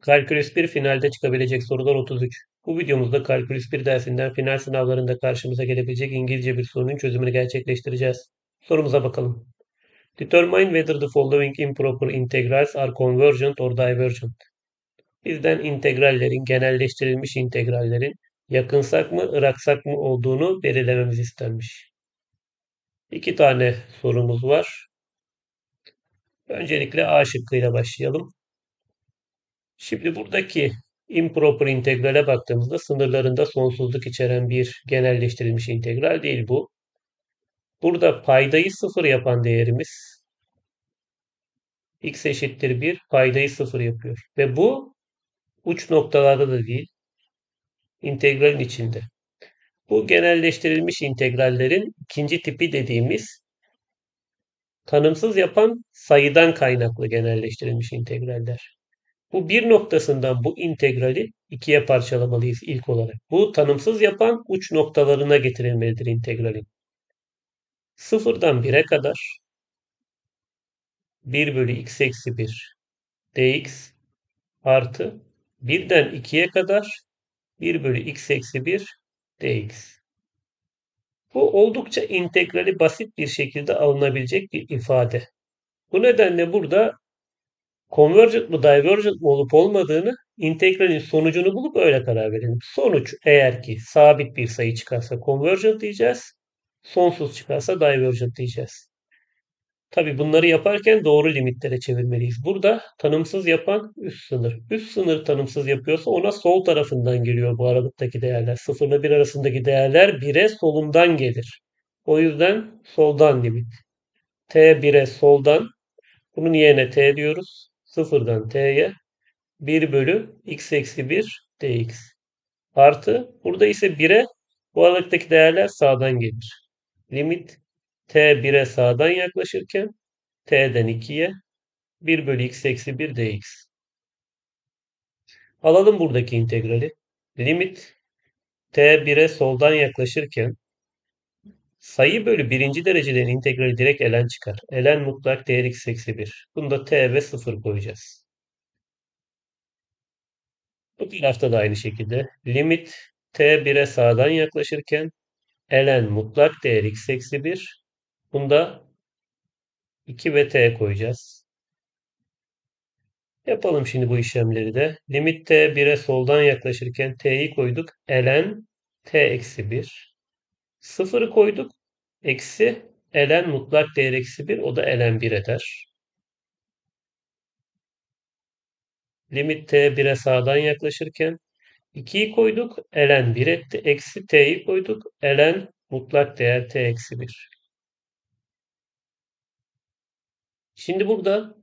Kalkülüs 1 finalde çıkabilecek sorular 33. Bu videomuzda Kalkülüs 1 dersinden final sınavlarında karşımıza gelebilecek İngilizce bir sorunun çözümünü gerçekleştireceğiz. Sorumuza bakalım. Determine whether the following improper integrals are convergent or divergent. Bizden integrallerin, genelleştirilmiş integrallerin yakınsak mı, ıraksak mı olduğunu belirlememiz istenmiş. İki tane sorumuz var. Öncelikle A şıkkıyla başlayalım. Şimdi buradaki improper integrale baktığımızda sınırlarında sonsuzluk içeren bir genelleştirilmiş integral değil bu. Burada paydayı sıfır yapan değerimiz x eşittir 1 paydayı sıfır yapıyor. Ve bu uç noktalarda da değil integralin içinde. Bu genelleştirilmiş integrallerin ikinci tipi dediğimiz tanımsız yapan sayıdan kaynaklı genelleştirilmiş integraller. Bu bir noktasından bu integrali ikiye parçalamalıyız ilk olarak. Bu tanımsız yapan uç noktalarına getirilmelidir integralin. Sıfırdan 1'e kadar 1 bölü x eksi 1 dx artı 1'den 2'ye kadar 1 bölü x eksi 1 dx. Bu oldukça integrali basit bir şekilde alınabilecek bir ifade. Bu nedenle burada convergent mı divergent mı olup olmadığını integralin sonucunu bulup öyle karar verelim. Sonuç eğer ki sabit bir sayı çıkarsa convergent diyeceğiz. Sonsuz çıkarsa divergent diyeceğiz. Tabi bunları yaparken doğru limitlere çevirmeliyiz. Burada tanımsız yapan üst sınır. Üst sınır tanımsız yapıyorsa ona sol tarafından geliyor bu aralıktaki değerler. 0 ile 1 arasındaki değerler 1'e solundan gelir. O yüzden soldan limit. T 1'e soldan. Bunun yerine T diyoruz. 0'dan T'ye 1 bölü x eksi 1 dx. Artı burada ise 1'e bu aralıktaki değerler sağdan gelir. Limit t 1'e sağdan yaklaşırken t'den 2'ye 1 bölü x eksi 1 dx. Alalım buradaki integrali. Limit t 1'e soldan yaklaşırken sayı bölü birinci dereceden integrali direkt elen çıkar. Elen mutlak değer x eksi 1. Bunda t ve 0 koyacağız. Bu tarafta da aynı şekilde limit t 1'e sağdan yaklaşırken elen mutlak değer x eksi 1. Bunda 2 ve t koyacağız. Yapalım şimdi bu işlemleri de. Limit t 1'e soldan yaklaşırken t'yi koyduk. ln t eksi 1. 0'ı koyduk. Eksi ln mutlak değer eksi 1. O da ln 1 eder. Limit t 1'e sağdan yaklaşırken 2'yi koyduk. ln 1 etti. Eksi t'yi koyduk. ln mutlak değer t eksi 1. Şimdi burada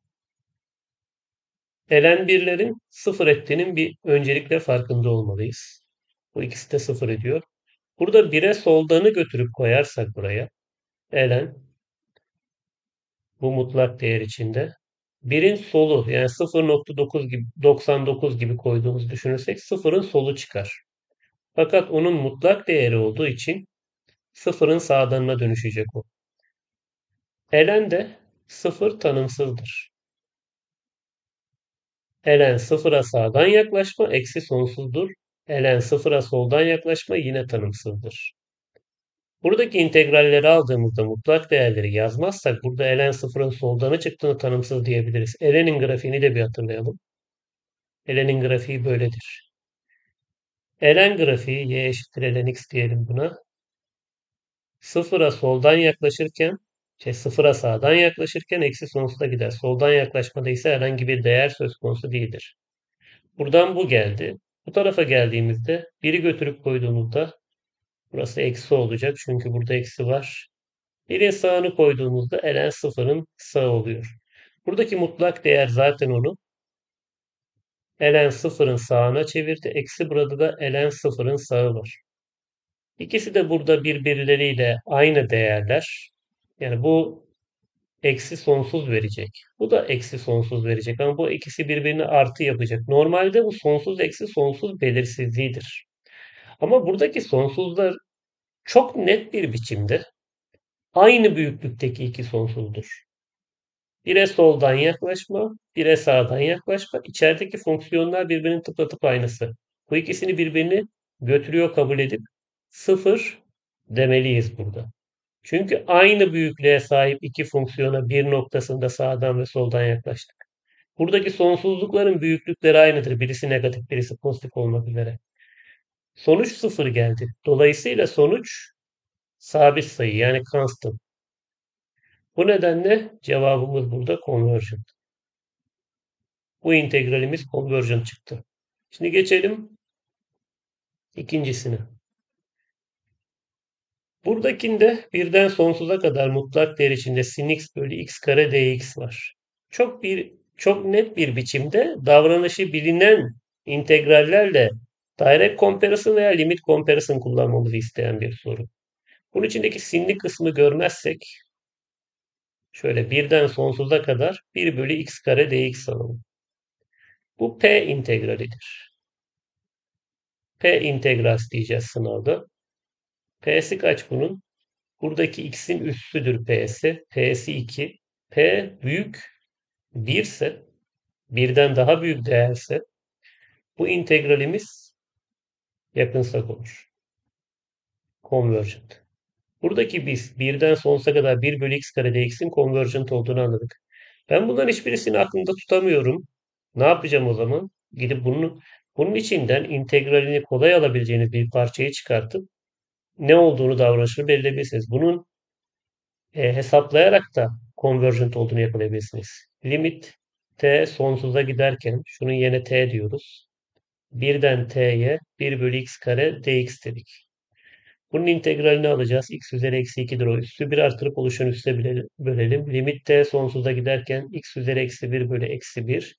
elen birlerin sıfır ettiğinin bir öncelikle farkında olmalıyız. Bu ikisi de sıfır ediyor. Burada 1'e soldanı götürüp koyarsak buraya elen bu mutlak değer içinde 1'in solu yani 0.9 gibi 99 gibi koyduğumuzu düşünürsek sıfırın solu çıkar. Fakat onun mutlak değeri olduğu için sıfırın sağdanına dönüşecek o. Elen de sıfır tanımsızdır. Elen sıfıra sağdan yaklaşma eksi sonsuzdur. Elen sıfıra soldan yaklaşma yine tanımsızdır. Buradaki integralleri aldığımızda mutlak değerleri yazmazsak burada elen sıfırın soldanı çıktığını tanımsız diyebiliriz. Elen'in grafiğini de bir hatırlayalım. Elen'in grafiği böyledir. Elen grafiği y eşittir elen x diyelim buna. Sıfıra soldan yaklaşırken şey, sıfıra sağdan yaklaşırken eksi sonsuza gider. Soldan yaklaşmada ise herhangi bir değer söz konusu değildir. Buradan bu geldi. Bu tarafa geldiğimizde biri götürüp koyduğumuzda burası eksi olacak. Çünkü burada eksi var. Birin sağını koyduğumuzda elen sıfırın sağ oluyor. Buradaki mutlak değer zaten onu elen sıfırın sağına çevirdi. Eksi burada da elen sıfırın sağı var. İkisi de burada birbirleriyle aynı değerler. Yani bu eksi sonsuz verecek. Bu da eksi sonsuz verecek ama bu ikisi birbirini artı yapacak. Normalde bu sonsuz eksi sonsuz belirsizliğidir. Ama buradaki sonsuzlar çok net bir biçimde aynı büyüklükteki iki sonsuzdur. Bire soldan yaklaşma, bire sağdan yaklaşma. İçerideki fonksiyonlar birbirinin tıpatıp aynısı. Bu ikisini birbirini götürüyor kabul edip sıfır demeliyiz burada. Çünkü aynı büyüklüğe sahip iki fonksiyona bir noktasında sağdan ve soldan yaklaştık. Buradaki sonsuzlukların büyüklükleri aynıdır. Birisi negatif, birisi pozitif olmak üzere. Sonuç sıfır geldi. Dolayısıyla sonuç sabit sayı yani constant. Bu nedenle cevabımız burada convergent. Bu integralimiz convergent çıktı. Şimdi geçelim ikincisine. Buradakinde birden sonsuza kadar mutlak değer içinde sin x bölü x kare dx var. Çok bir çok net bir biçimde davranışı bilinen integrallerle direct comparison veya limit comparison kullanmamızı isteyen bir soru. Bunun içindeki sinli kısmı görmezsek şöyle birden sonsuza kadar 1 bölü x kare dx alalım. Bu p integralidir. P integral diyeceğiz sınavda. P'si kaç bunun? Buradaki x'in üssüdür P'si. P'si 2. P büyük 1 ise birden daha büyük değerse bu integralimiz yakınsak olur. Convergent. Buradaki biz birden sonsuza kadar 1 bölü x kare dx'in convergent olduğunu anladık. Ben bunların hiçbirisini aklımda tutamıyorum. Ne yapacağım o zaman? Gidip bunun, bunun içinden integralini kolay alabileceğiniz bir parçayı çıkartıp ne olduğunu davranışını belirleyebilirsiniz. Bunun e, hesaplayarak da convergent olduğunu yakalayabilirsiniz. Limit t sonsuza giderken şunun yerine t diyoruz. Birden t'ye 1 bölü x kare dx dedik. Bunun integralini alacağız. x üzeri eksi 2'dir o. Üssü 1 artırıp oluşan üste bölelim. Limit t sonsuza giderken x üzeri eksi 1 bölü eksi 1.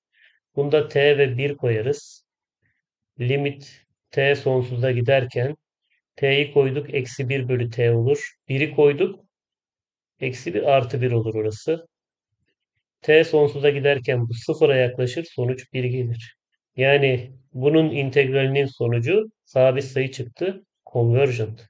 Bunda t ve 1 koyarız. Limit t sonsuza giderken t'yi koyduk. Eksi 1 bölü t olur. 1'i koyduk. Eksi 1 artı 1 olur orası. T sonsuza giderken bu sıfıra yaklaşır. Sonuç 1 gelir. Yani bunun integralinin sonucu sabit sayı çıktı. Convergent.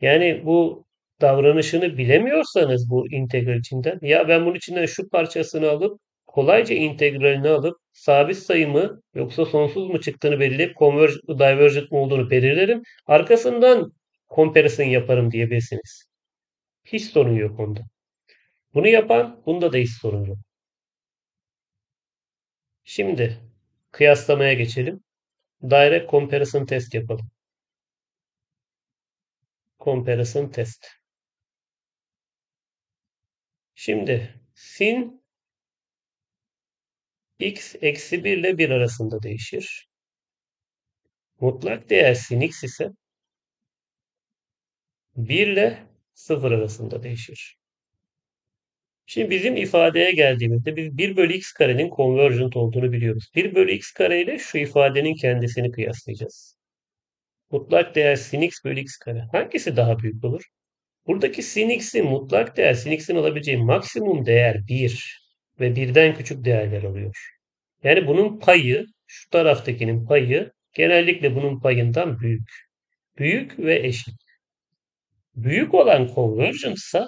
Yani bu davranışını bilemiyorsanız bu integral içinden ya ben bunun içinden şu parçasını alıp kolayca integralini alıp sabit sayı mı yoksa sonsuz mu çıktığını belirleyip convergent divergent mi olduğunu belirlerim. Arkasından comparison yaparım diyebilirsiniz. Hiç sorun yok onda. Bunu yapan bunda da hiç sorun yok. Şimdi kıyaslamaya geçelim. Direct comparison test yapalım. Comparison test. Şimdi sin x eksi 1 ile 1 arasında değişir. Mutlak değer sin x ise 1 ile 0 arasında değişir. Şimdi bizim ifadeye geldiğimizde biz 1 bölü x karenin convergent olduğunu biliyoruz. 1 bölü x kare ile şu ifadenin kendisini kıyaslayacağız. Mutlak değer sin x bölü x kare. Hangisi daha büyük olur? Buradaki sin x'in mutlak değer, sin x'in alabileceği maksimum değer 1 ve birden küçük değerler alıyor. Yani bunun payı, şu taraftakinin payı genellikle bunun payından büyük. Büyük ve eşit. Büyük olan convergent ise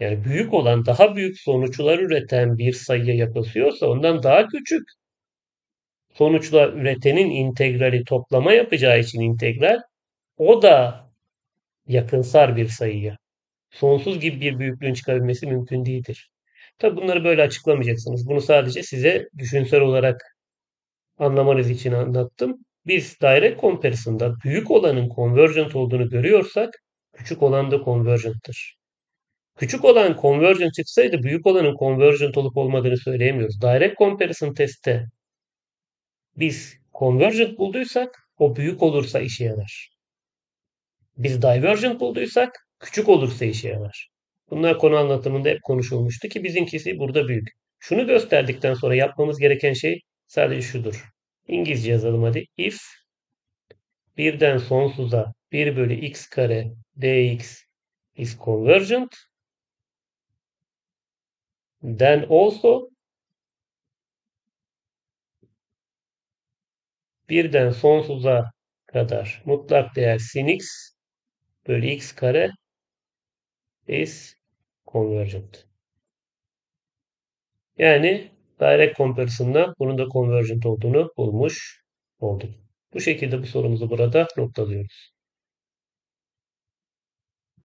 yani büyük olan daha büyük sonuçlar üreten bir sayıya yaklaşıyorsa ondan daha küçük sonuçlar üretenin integrali toplama yapacağı için integral o da yakınsar bir sayıya. Sonsuz gibi bir büyüklüğün çıkabilmesi mümkün değildir. Tabi bunları böyle açıklamayacaksınız. Bunu sadece size düşünsel olarak anlamanız için anlattım. Biz direct comparison'da büyük olanın convergent olduğunu görüyorsak küçük olan da convergent'tır. Küçük olan convergent çıksaydı büyük olanın convergent olup olmadığını söyleyemiyoruz. Direct comparison testte biz convergent bulduysak o büyük olursa işe yarar. Biz divergent bulduysak küçük olursa işe yarar. Bunlar konu anlatımında hep konuşulmuştu ki bizimkisi burada büyük. Şunu gösterdikten sonra yapmamız gereken şey sadece şudur. İngilizce yazalım hadi. If birden sonsuza 1 bölü x kare dx is convergent then also birden sonsuza kadar mutlak değer sin x bölü x kare is Convergent. Yani direct comparison'la bunun da convergent olduğunu bulmuş olduk. Bu şekilde bu sorumuzu burada noktalıyoruz.